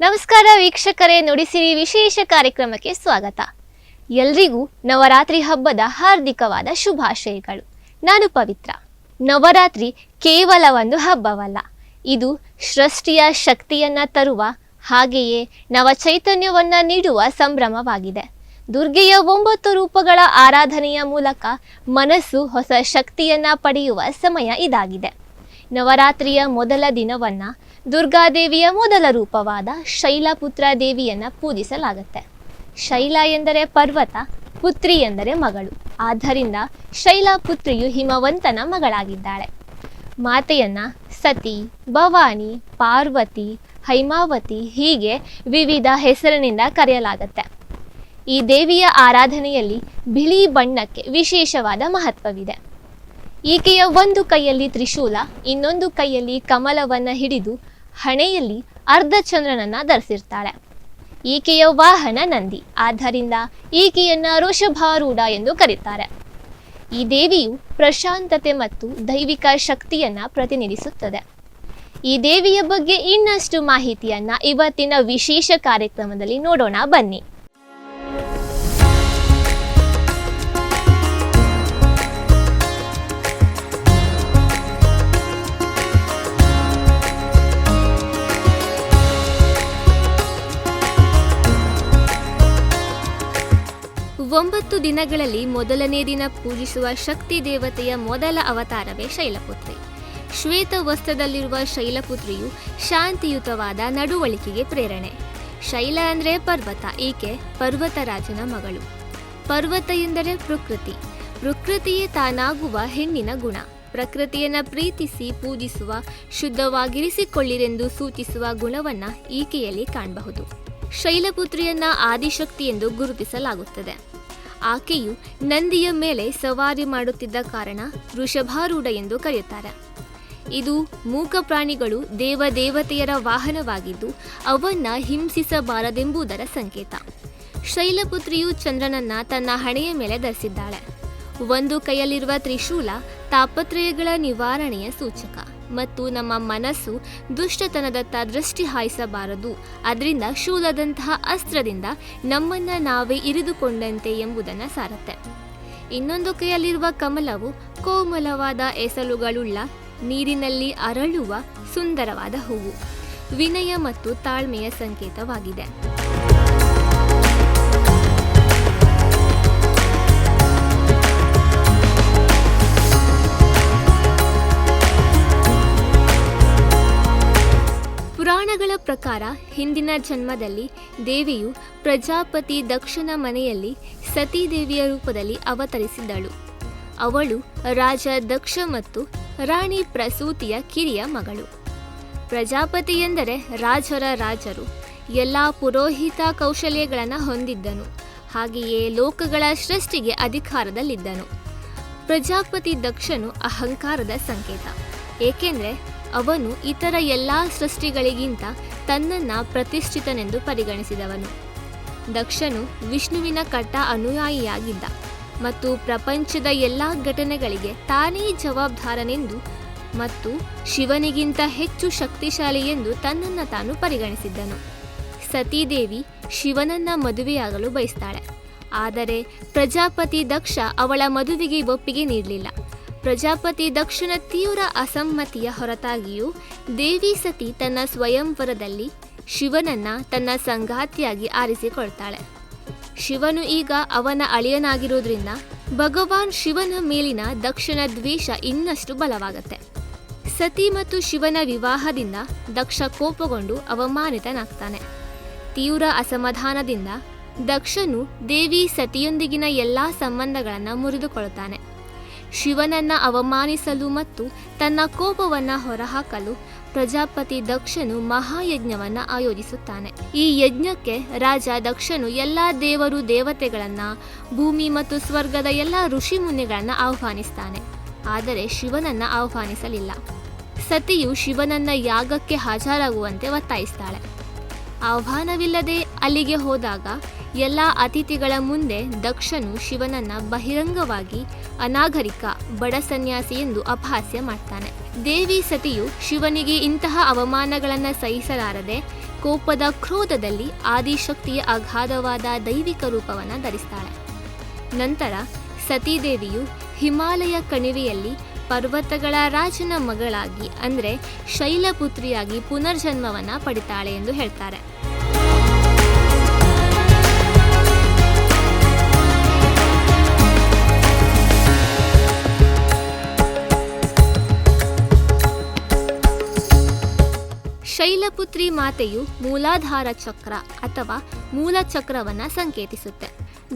ನಮಸ್ಕಾರ ವೀಕ್ಷಕರೇ ನುಡಿಸಿರಿ ವಿಶೇಷ ಕಾರ್ಯಕ್ರಮಕ್ಕೆ ಸ್ವಾಗತ. ಎಲ್ರಿಗೂ ನವರಾತ್ರಿ ಹಬ್ಬದ ಹಾರ್ದಿಕವಾದ ಶುಭಾಶಯಗಳು. ನಾನು ಪವಿತ್ರ. ನವರಾತ್ರಿ ಕೇವಲ ಒಂದು ಹಬ್ಬವಲ್ಲ, ಇದು ಸೃಷ್ಟಿಯ ಶಕ್ತಿಯನ್ನ ತರುವ, ಹಾಗೆಯೇ ನವ ಚೈತನ್ಯವನ್ನ ನೀಡುವ ಸಂಭ್ರಮವಾಗಿದೆ. ದುರ್ಗೆಯ ಒಂಬತ್ತು ರೂಪಗಳ ಆರಾಧನೆಯ ಮೂಲಕ ಮನಸ್ಸು ಹೊಸ ಶಕ್ತಿಯನ್ನ ಪಡೆಯುವ ಸಮಯ ಇದಾಗಿದೆ. ನವರಾತ್ರಿಯ ಮೊದಲ ದಿನವನ್ನ ದುರ್ಗಾದೇವಿಯ ಮೊದಲ ರೂಪವಾದ ಶೈಲಪುತ್ರ ದೇವಿಯನ್ನ ಪೂಜಿಸಲಾಗುತ್ತೆ. ಶೈಲ ಎಂದರೆ ಪರ್ವತ, ಪುತ್ರಿ ಎಂದರೆ ಮಗಳು. ಆದ್ದರಿಂದ ಶೈಲಪುತ್ರಿಯು ಹಿಮವಂತನ ಮಗಳಾಗಿದ್ದಾಳೆ. ಮಾತೆಯನ್ನ ಸತಿ, ಭವಾನಿ, ಪಾರ್ವತಿ, ಹೈಮಾವತಿ ಹೀಗೆ ವಿವಿಧ ಹೆಸರಿನಿಂದ ಕರೆಯಲಾಗುತ್ತೆ. ಈ ದೇವಿಯ ಆರಾಧನೆಯಲ್ಲಿ ಬಿಳಿ ಬಣ್ಣಕ್ಕೆ ವಿಶೇಷವಾದ ಮಹತ್ವವಿದೆ. ಈಕೆಯ ಒಂದು ಕೈಯಲ್ಲಿ ತ್ರಿಶೂಲ, ಇನ್ನೊಂದು ಕೈಯಲ್ಲಿ ಕಮಲವನ್ನ ಹಿಡಿದು ಹಣೆಯಲ್ಲಿ ಅರ್ಧ ಚಂದ್ರನನ್ನ ಧರಿಸಿರ್ತಾಳೆ. ಈಕೆಯ ವಾಹನ ನಂದಿ, ಆದ್ದರಿಂದ ಈಕೆಯನ್ನ ಋಷಭಾರೂಢ ಎಂದು ಕರೀತಾರೆ. ಈ ದೇವಿಯು ಪ್ರಶಾಂತತೆ ಮತ್ತು ದೈವಿಕ ಶಕ್ತಿಯನ್ನ ಪ್ರತಿನಿಧಿಸುತ್ತದೆ. ಈ ದೇವಿಯ ಬಗ್ಗೆ ಇನ್ನಷ್ಟು ಮಾಹಿತಿಯನ್ನ ಇವತ್ತಿನ ವಿಶೇಷ ಕಾರ್ಯಕ್ರಮದಲ್ಲಿ ನೋಡೋಣ ಬನ್ನಿ. ಒಂಬತ್ತು ದಿನಗಳಲ್ಲಿ ಮೊದಲನೇ ದಿನ ಪೂಜಿಸುವ ಶಕ್ತಿ ದೇವತೆಯ ಮೊದಲ ಅವತಾರವೇ ಶೈಲಪುತ್ರಿ. ಶ್ವೇತ ವಸ್ತ್ರದಲ್ಲಿರುವ ಶೈಲಪುತ್ರಿಯು ಶಾಂತಿಯುತವಾದ ನಡುವಳಿಕೆಗೆ ಪ್ರೇರಣೆ. ಶೈಲ ಅಂದರೆ ಪರ್ವತ ಈಕೆ ಪರ್ವತರಾಜನ ಮಗಳು. ಪರ್ವತ ಎಂದರೆ ಪ್ರಕೃತಿ. ಪ್ರಕೃತಿಯೇ ತಾನಾಗುವ ಹೆಣ್ಣಿನ ಗುಣ. ಪ್ರಕೃತಿಯನ್ನು ಪ್ರೀತಿಸಿ ಪೂಜಿಸುವ, ಶುದ್ಧವಾಗಿರಿಸಿಕೊಳ್ಳಿರೆಂದು ಸೂಚಿಸುವ ಗುಣವನ್ನು ಈಕೆಯಲ್ಲಿ ಕಾಣಬಹುದು. ಶೈಲಪುತ್ರಿಯನ್ನ ಆದಿಶಕ್ತಿ ಎಂದು ಗುರುತಿಸಲಾಗುತ್ತದೆ. ಆಕೆಯು ನಂದಿಯ ಮೇಲೆ ಸವಾರಿ ಮಾಡುತ್ತಿದ್ದ ಕಾರಣ ವೃಷಭಾರೂಢ ಎಂದು ಕರೆಯುತ್ತಾರೆ. ಇದು ಮೂಕ ಪ್ರಾಣಿಗಳು ದೇವದೇವತೆಯರ ವಾಹನವಾಗಿದ್ದು, ಅವನ್ನ ಹಿಂಸಿಸಬಾರದೆಂಬುದರ ಸಂಕೇತ. ಶೈಲಪುತ್ರಿಯು ಚಂದ್ರನನ್ನ ತನ್ನ ಹಣೆಯ ಮೇಲೆ ಧರಿಸಿದ್ದಾಳೆ. ಒಂದು ಕೈಯಲ್ಲಿರುವ ತ್ರಿಶೂಲ ತಾಪತ್ರಯಗಳ ನಿವಾರಣೆಯ ಸೂಚಕ. ಮತ್ತು ನಮ್ಮ ಮನಸ್ಸು ದುಷ್ಟತನದತ್ತ ದೃಷ್ಟಿ ಹಾಯಿಸಬಾರದು. ಅದರಿಂದ ಶೂಲದಂತಹ ಅಸ್ತ್ರದಿಂದ ನಮ್ಮನ್ನು ನಾವೇ ಇರಿದುಕೊಂಡಂತೆ ಎಂಬುದನ್ನು ಸಾರತ್ತೆ. ಇನ್ನೊಂದು ಕೈಯಲ್ಲಿರುವ ಕಮಲವು ಕೋಮಲವಾದ ಎಸಲುಗಳುಳ್ಳ ನೀರಿನಲ್ಲಿ ಅರಳುವ ಸುಂದರವಾದ ಹೂವು. ವಿನಯ ಮತ್ತು ತಾಳ್ಮೆಯ ಸಂಕೇತವಾಗಿದೆ. ಪುರಾಣಗಳ ಪ್ರಕಾರ ಹಿಂದಿನ ಜನ್ಮದಲ್ಲಿ ದೇವಿಯು ಪ್ರಜಾಪತಿ ದಕ್ಷನ ಮನೆಯಲ್ಲಿ ಸತೀದೇವಿಯ ರೂಪದಲ್ಲಿ ಅವತರಿಸಿದ್ದಳು ಅವಳು ರಾಜ ದಕ್ಷ ಮತ್ತು ರಾಣಿ ಪ್ರಸೂತಿಯ ಕಿರಿಯ ಮಗಳು. ಪ್ರಜಾಪತಿ ಎಂದರೆ ರಾಜರ ರಾಜರು. ಎಲ್ಲ ಪುರೋಹಿತ ಕೌಶಲ್ಯಗಳನ್ನು ಹೊಂದಿದ್ದನು. ಹಾಗೆಯೇ ಲೋಕಗಳ ಸೃಷ್ಟಿಗೆ ಅಧಿಕಾರದಲ್ಲಿದ್ದನು. ಪ್ರಜಾಪತಿ ದಕ್ಷನು ಅಹಂಕಾರದ ಸಂಕೇತ. ಏಕೆಂದರೆ ಅವನು ಇತರ ಎಲ್ಲ ಸೃಷ್ಟಿಗಳಿಗಿಂತ ತನ್ನನ್ನು ಪ್ರತಿಷ್ಠಿತನೆಂದು ಪರಿಗಣಿಸಿದವನು. ದಕ್ಷನು ವಿಷ್ಣುವಿನ ಕಟ್ಟ ಅನುಯಾಯಿಯಾಗಿದ್ದ ಮತ್ತು ಪ್ರಪಂಚದ ಎಲ್ಲ ಘಟನೆಗಳಿಗೆ ತಾನೇ ಜವಾಬ್ದಾರನೆಂದು ಮತ್ತು ಶಿವನಿಗಿಂತ ಹೆಚ್ಚು ಶಕ್ತಿಶಾಲಿ ಎಂದು ತನ್ನನ್ನು ತಾನು ಪರಿಗಣಿಸಿದ್ದನು. ಸತೀದೇವಿ ಶಿವನನ್ನ ಮದುವೆಯಾಗಲು ಬಯಸ್ತಾಳೆ. ಆದರೆ ಪ್ರಜಾಪತಿ ದಕ್ಷ ಅವಳ ಮದುವೆಗೆ ಒಪ್ಪಿಗೆ ನೀಡಲಿಲ್ಲ. ಪ್ರಜಾಪತಿ ದಕ್ಷನ ತೀವ್ರ ಅಸಮ್ಮತಿಯ ಹೊರತಾಗಿಯೂ ದೇವಿ ಸತಿ ತನ್ನ ಸ್ವಯಂವರದಲ್ಲಿ ಶಿವನನ್ನ ತನ್ನ ಸಂಗಾತಿಯಾಗಿ ಆರಿಸಿಕೊಳ್ತಾಳೆ. ಶಿವನು ಈಗ ಅವನ ಅಳಿಯನಾಗಿರುವುದರಿಂದ ಭಗವಾನ್ ಶಿವನ ಮೇಲಿನ ದಕ್ಷನ ದ್ವೇಷ ಇನ್ನಷ್ಟು ಬಲವಾಗತ್ತೆ. ಸತಿ ಮತ್ತು ಶಿವನ ವಿವಾಹದಿಂದ ದಕ್ಷ ಕೋಪಗೊಂಡು ಅವಮಾನಿತನಾಗ್ತಾನೆ. ತೀವ್ರ ಅಸಮಾಧಾನದಿಂದ ದಕ್ಷನು ದೇವಿ ಸತಿಯೊಂದಿಗಿನ ಎಲ್ಲ ಸಂಬಂಧಗಳನ್ನು ಮುರಿದುಕೊಳ್ಳುತ್ತಾನೆ ಶಿವನನ್ನ ಅವಮಾನಿಸಲು ಮತ್ತು ತನ್ನ ಕೋಪವನ್ನ ಹೊರಹಾಕಲು ಪ್ರಜಾಪತಿ ದಕ್ಷನು ಮಹಾಯಜ್ಞವನ್ನ ಆಯೋಜಿಸುತ್ತಾನೆ. ಈ ಯಜ್ಞಕ್ಕೆ ರಾಜ ದಕ್ಷನು ಎಲ್ಲ ದೇವರು ದೇವತೆಗಳನ್ನ, ಭೂಮಿ ಮತ್ತು ಸ್ವರ್ಗದ ಎಲ್ಲ ಋಷಿ ಮುನಿಗಳನ್ನ ಆಹ್ವಾನಿಸ್ತಾನೆ. ಆದರೆ ಶಿವನನ್ನ ಆಹ್ವಾನಿಸಲಿಲ್ಲ. ಸತಿಯು ಶಿವನನ್ನ ಯಾಗಕ್ಕೆ ಹಾಜರಾಗುವಂತೆ ಒತ್ತಾಯಿಸ್ತಾಳೆ. ಆಹ್ವಾನವಿಲ್ಲದೆ ಅಲ್ಲಿಗೆ ಹೋದಾಗ ಎಲ್ಲ ಅತಿಥಿಗಳ ಮುಂದೆ ದಕ್ಷನು ಶಿವನನ್ನ ಬಹಿರಂಗವಾಗಿ ಅನಾಗರಿಕ ಬಡ ಸನ್ಯಾಸಿ ಎಂದು ಅಪಹಾಸ್ಯ ಮಾಡ್ತಾನೆ. ದೇವಿ ಸತಿಯು ಶಿವನಿಗೆ ಇಂತಹ ಅವಮಾನಗಳನ್ನು ಸಹಿಸಲಾರದೆ ಕೋಪದ ಕ್ರೋಧದಲ್ಲಿ ಆದಿಶಕ್ತಿಯ ಅಗಾಧವಾದ ದೈವಿಕ ರೂಪವನ್ನು ಧರಿಸ್ತಾಳೆ. ನಂತರ ಸತೀದೇವಿಯು ಹಿಮಾಲಯ ಕಣಿವೆಯಲ್ಲಿ ಪರ್ವತಗಳ ರಾಜನ ಮಗಳಾಗಿ ಅಂದರೆ ಶೈಲಪುತ್ರಿಯಾಗಿ ಪುನರ್ಜನ್ಮವನ್ನು ಪಡಿತಾಳೆ ಎಂದು ಹೇಳ್ತಾರೆ. ಶೈಲಪುತ್ರಿ ಮಾತೆಯು ಮೂಲಾಧಾರ ಚಕ್ರ ಅಥವಾ ಮೂಲ ಚಕ್ರವನ್ನು ಸಂಕೇತಿಸುತ್ತೆ.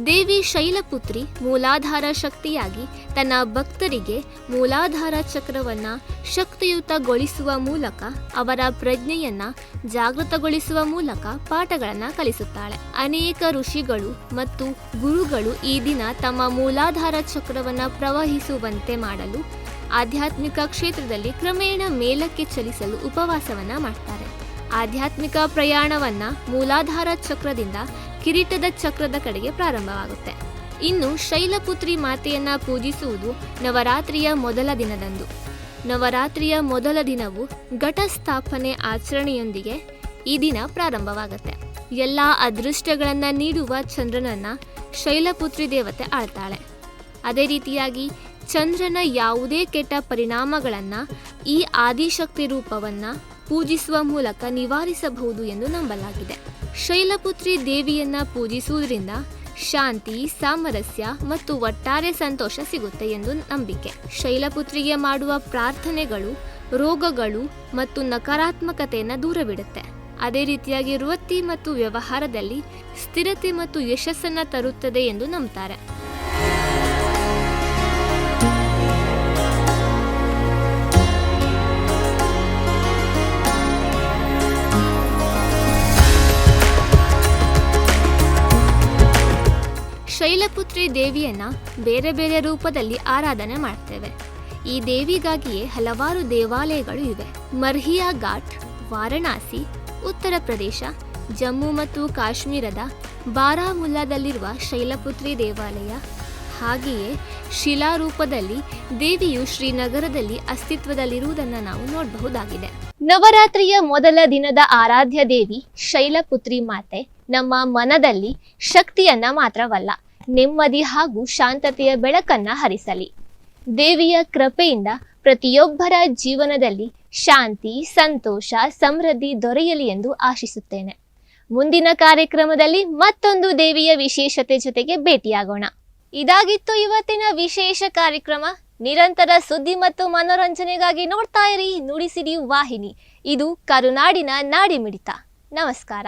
ದೇವಿ ಶೈಲಪುತ್ರಿ ಮೂಲಾಧಾರ ಶಕ್ತಿಯಾಗಿ ತನ್ನ ಭಕ್ತರಿಗೆ ಮೂಲಾಧಾರ ಚಕ್ರವನ್ನ ಶಕ್ತಿಯುತಗೊಳಿಸುವ ಮೂಲಕ ಅವರ ಪ್ರಜ್ಞೆಯನ್ನ ಜಾಗೃತಗೊಳಿಸುವ ಮೂಲಕ ಪಾಠಗಳನ್ನು ಕಲಿಸುತ್ತಾಳೆ. ಅನೇಕ ಋಷಿಗಳು ಮತ್ತು ಗುರುಗಳು ಈ ದಿನ ತಮ್ಮ ಮೂಲಾಧಾರ ಚಕ್ರವನ್ನು ಪ್ರವಹಿಸುವಂತೆ ಮಾಡಲು ಆಧ್ಯಾತ್ಮಿಕ ಕ್ಷೇತ್ರದಲ್ಲಿ ಕ್ರಮೇಣ ಮೇಲಕ್ಕೆ ಚಲಿಸಲು ಉಪವಾಸವನ್ನ ಮಾಡ್ತಾರೆ. ಆಧ್ಯಾತ್ಮಿಕ ಪ್ರಯಾಣವನ್ನ ಮೂಲಾಧಾರ ಚಕ್ರದಿಂದ ಕಿರೀಟದ ಚಕ್ರದ ಕಡೆಗೆ ಪ್ರಾರಂಭವಾಗುತ್ತೆ. ಇನ್ನು ಶೈಲಪುತ್ರಿ ಮಾತೆಯನ್ನ ಪೂಜಿಸುವುದು ನವರಾತ್ರಿಯ ಮೊದಲ ದಿನದಂದು. ನವರಾತ್ರಿಯ ಮೊದಲ ದಿನವು ಘಟಸ್ಥಾಪನೆ ಆಚರಣೆಯೊಂದಿಗೆ ಈ ದಿನ ಪ್ರಾರಂಭವಾಗುತ್ತೆ. ಎಲ್ಲ ಅದೃಷ್ಟಗಳನ್ನು ನೀಡುವ ಚಂದ್ರನನ್ನ ಶೈಲಪುತ್ರಿ ದೇವತೆ ಆಳ್ತಾಳೆ. ಅದೇ ರೀತಿಯಾಗಿ ಚಂದ್ರನ ಯಾವುದೇ ಕೆಟ್ಟ ಪರಿಣಾಮಗಳನ್ನು ಈ ಆದಿಶಕ್ತಿ ರೂಪವನ್ನು ಪೂಜಿಸುವ ಮೂಲಕ ನಿವಾರಿಸಬಹುದು ಎಂದು ನಂಬಲಾಗಿದೆ. ಶೈಲಪುತ್ರಿ ದೇವಿಯನ್ನ ಪೂಜಿಸುವುದರಿಂದ ಶಾಂತಿ, ಸಾಮರಸ್ಯ ಮತ್ತು ಒಟ್ಟಾರೆ ಸಂತೋಷ ಸಿಗುತ್ತೆ ಎಂದು ನಂಬಿಕೆ. ಶೈಲಪುತ್ರಿಗೆ ಮಾಡುವ ಪ್ರಾರ್ಥನೆಗಳು ರೋಗಗಳು ಮತ್ತು ನಕಾರಾತ್ಮಕತೆಯನ್ನು ದೂರವಿಡುತ್ತೆ. ಅದೇ ರೀತಿಯಾಗಿ ವೃತ್ತಿ ಮತ್ತು ವ್ಯವಹಾರದಲ್ಲಿ ಸ್ಥಿರತೆ ಮತ್ತು ಯಶಸ್ಸನ್ನು ತರುತ್ತದೆ ಎಂದು ನಂಬ್ತಾರೆ. ಶೈಲಪುತ್ರಿ ದೇವಿಯನ್ನ ಬೇರೆ ಬೇರೆ ರೂಪದಲ್ಲಿ ಆರಾಧನೆ ಮಾಡ್ತೇವೆ. ಈ ದೇವಿಗಾಗಿಯೇ ಹಲವಾರು ದೇವಾಲಯಗಳು ಇವೆ. ಮರ್ಹಿಯಾ ಘಾಟ್, ವಾರಣಾಸಿ, ಉತ್ತರ ಪ್ರದೇಶ, ಜಮ್ಮು ಮತ್ತು ಕಾಶ್ಮೀರದ ಬಾರಾಮುಲ್ಲಾದಲ್ಲಿರುವ ಶೈಲಪುತ್ರಿ ದೇವಾಲಯ. ಹಾಗೆಯೇ ಶಿಲಾರೂಪದಲ್ಲಿ ದೇವಿಯು ಶ್ರೀನಗರದಲ್ಲಿ ಅಸ್ತಿತ್ವದಲ್ಲಿರುವುದನ್ನು ನಾವು ನೋಡಬಹುದಾಗಿದೆ. ನವರಾತ್ರಿಯ ಮೊದಲ ದಿನದ ಆರಾಧ್ಯ ದೇವಿ ಶೈಲಪುತ್ರಿ ಮಾತೆ ನಮ್ಮ ಮನದಲ್ಲಿ ಶಕ್ತಿಯನ್ನ ಮಾತ್ರವಲ್ಲ ನೆಮ್ಮದಿ ಹಾಗೂ ಶಾಂತತೆಯ ಬೆಳಕನ್ನ ಹರಿಸಲಿ. ದೇವಿಯ ಕೃಪೆಯಿಂದ ಪ್ರತಿಯೊಬ್ಬರ ಜೀವನದಲ್ಲಿ ಶಾಂತಿ, ಸಂತೋಷ, ಸಮೃದ್ಧಿ ದೊರೆಯಲಿ ಎಂದು ಆಶಿಸುತ್ತೇನೆ. ಮುಂದಿನ ಕಾರ್ಯಕ್ರಮದಲ್ಲಿ ಮತ್ತೊಂದು ದೇವಿಯ ವಿಶೇಷತೆ ಜೊತೆಗೆ ಭೇಟಿಯಾಗೋಣ. ಇದಾಗಿತ್ತು ಇವತ್ತಿನ ವಿಶೇಷ ಕಾರ್ಯಕ್ರಮ. ನಿರಂತರ ಸುದ್ದಿ ಮತ್ತು ಮನೋರಂಜನೆಗಾಗಿ ನೋಡ್ತಾ ಇರಿ ನುಡಿಸಿರಿ ವಾಹಿನಿ. ಇದು ಕರುನಾಡಿನ ನಾಡಿಮಿಡಿತ. ನಮಸ್ಕಾರ.